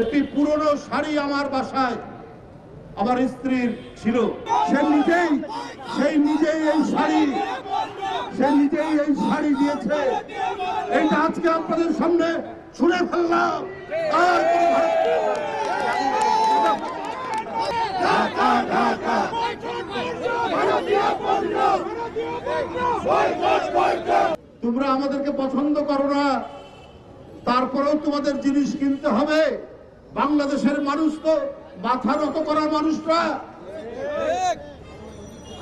একটি পুরনো শাড়ি আমার বাসায় আমার স্ত্রীর ছিল। সে নিজেই সেই নিজেই এই শাড়ি, সে নিজেই এই শাড়ি দিয়েছে। এইটা আজকে আপনাদের সামনে শুনে ফেললাম। তোমরা আমাদেরকে পছন্দ করো না। তারপরেও তোমাদের জিনিস কিনতে হবে। বাংলাদেশের মানুষ তো মাথা নত করার মানুষরা।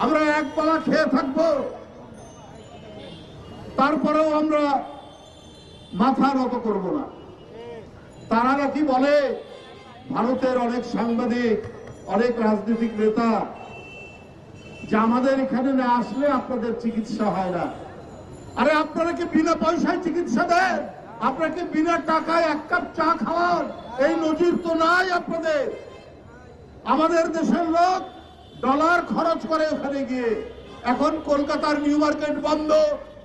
আমরা এক পালা খেয়ে থাকব। তারপরেও আমরা মাথা নত করব না। তারা নাকি বলে? ভারতের অনেক সাংবাদিক, অনেক রাজনৈতিক নেতা, যে আমাদের এখানে না আসলে আপনাদের চিকিৎসা হয় না। আরে আপনারা কি বিনা পয়সায় চিকিৎসা দেন? আপনাকে বিনা টাকায় এক কাপ চা খাওয়ার এই নজির তো নাই আপনাদের। আমাদের দেশের লোক ডলার খরচ করে ওখানে গিয়ে। এখন কলকাতার নিউ মার্কেট বন্ধ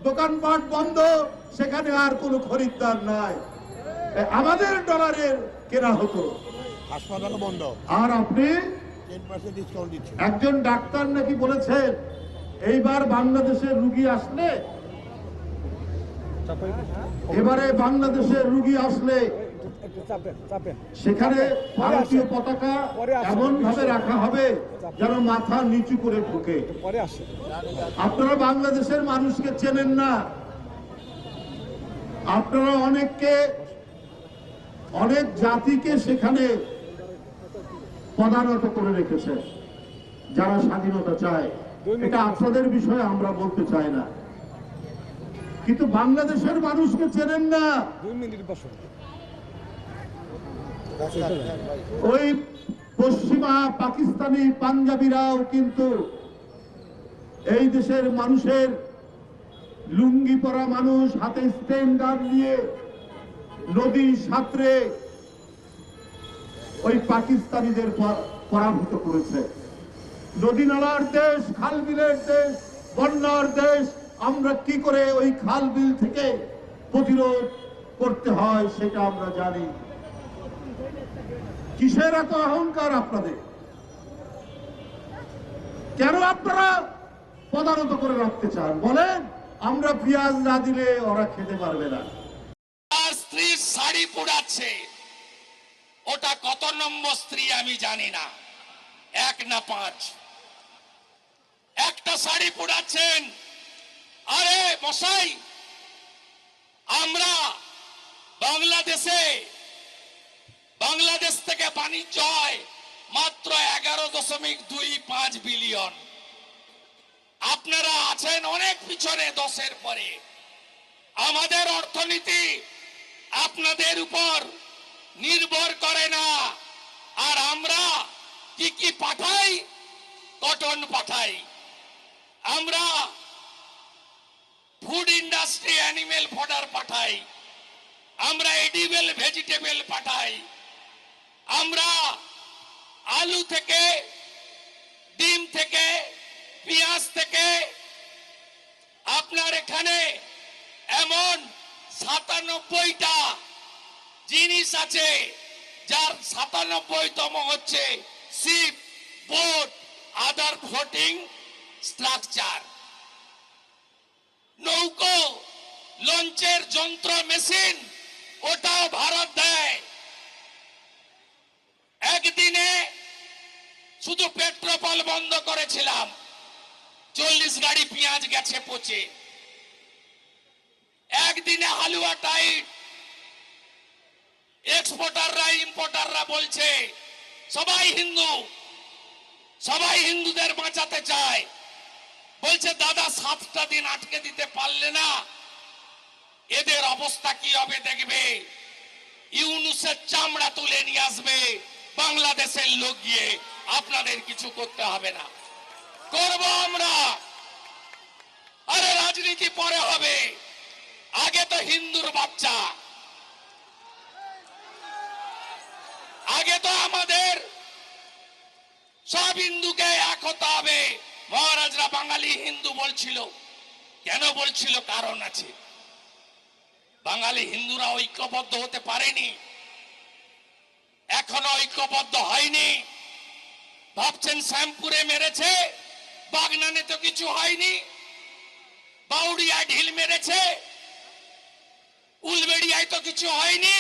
দোকানপাট বন্ধ সেখানে আর কোনো খরিদ্দার নাই। আমাদের ডলারের কেনা হতো। হাসপাতালও বন্ধ। আর আপনি একজন ডাক্তার নাকি বলেছেন এইবার বাংলাদেশের রুগী আসলে এবারে বাংলাদেশের রুগী আসলে সেখানে ভারতীয় পতাকা এমন ভাবে রাখা হবে যেন মাথা নিচু করে ঢুকে। আপনারা বাংলাদেশের মানুষকে চেনেন না। আপনারা অনেককে, অনেক জাতিকে সেখানে পদানত করে রেখেছে যারা স্বাধীনতা চায়। এটা আপনাদের বিষয়ে আমরা বলতে চাই না। কিন্তু বাংলাদেশের মানুষকে চেনেন না। ওই পশ্চিমা পাকিস্তানি পাঞ্জাবিরাও কিন্তু এই দেশের মানুষের লুঙ্গি পরা মানুষ, হাতে স্ট্যান্ডার নিয়ে নদী সাঁতরে ওই পাকিস্তানিদের পরাভূত করেছে। নদী নালার দেশ, খাল বিলের দেশ, বন্যার দেশ আমরা কি করে ওই খাল বিল থেকে প্রতিরোধ করতে হয় সেটা আমরা জানি। কিসের এত অহংকার আপনাদের? কেন আপনারা পদানত করে রাখতে চান? বলেন, আমরা পেঁয়াজ না দিলে ওরা খেতে পারবে না। তার স্ত্রীর শাড়ি পোড়াচ্ছে। ওটা কত নম্বর স্ত্রী আমি জানি না। এক না পাঁচ। একটা শাড়ি পোড়াচ্ছেন আরে মশাই, আমরা বাংলাদেশে, বাংলাদেশ থেকে বাণিজ্য হয় মাত্র এগারো দশমিক দুই পাঁচ বিলিয়ন। আপনারা আছেন অনেক পিছনে দশের পরে। আমাদের অর্থনীতি আপনাদের উপর নির্ভর করে না। আর আমরা কি কি পাঠাই? কটন পাঠাই। আমরা ইন্ডাস্ট্রি অ্যানিমেল ফডার পাঠাই। আমরা এডিবেল ভেজিটেবল পাঠাই। আমরা আলু থেকে, ডিম থেকে, পেঁয়াজ থেকে, আপনার এখানে এমন সাতানব্বইটা জিনিস আছে, যার সাতানব্বইতম হচ্ছে ship boat other floating structure লঞ্চের যন্ত্র মেশিন ওটাও ভারত দেয়। একদিনে শুধু পেট্রোপল বন্ধ করেছিলাম, চল্লিশ গাড়ি পেঁয়াজ গেছে পচে। একদিনে হালুয়া টাইট। এক্সপোর্টাররা, ইম্পোর্টাররা বলছে, সবাই হিন্দু, সবাই হিন্দুদের বাঁচাতে চায়। বলছে, দাদা, সাতটা দিন আটকে দিতে পারলে না এদের অবস্থা কি হবে দেখবে? ইউনুসের চামড়া তুলে নিয়ে আসবে, বাংলাদেশের লোক গিয়ে আপনাদের কিছু করতে হবে না। করব আমরা। আরে রাজনীতি পরে হবে। আগে তো হিন্দুর বাচ্চা। আগে তো আমাদের সব হিন্দুকে এক হতে হবে। মহারাজরা বাঙালি হিন্দু বলছিল। কেন বলছিল? কারণ আছে। বাঙালি হিন্দুরা ঐক্যবদ্ধ হতে পারেনি। এখনও ঐক্যবদ্ধ হয়নি। ভাবছেন শ্যামপুরে মেরেছে, বাগনানে তো কিছু হয়নি। বাউরিয়া ঢিল মেরেছে, উলবেড়িয়ায় তো কিছু হয়নি।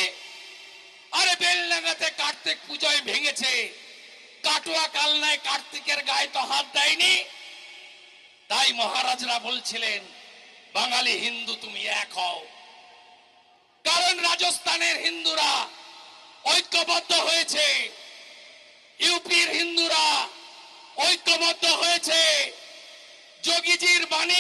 আরে বেলডাঙ্গাতে কার্তিক পুজোয় ভেঙেছে। কাটুয়া কালনায় কার্তিকের গায়ে তো হাত দেয়নি। তাই মহারাজরা বলছিলেন, বাঙালি হিন্দু তুমি এক হও। কারণ রাজস্থানের হিন্দুরা ঐক্যবদ্ধ হয়েছে। ইউপির হিন্দুরা ঐক্যবদ্ধ হয়েছে। যোগীজির বাণী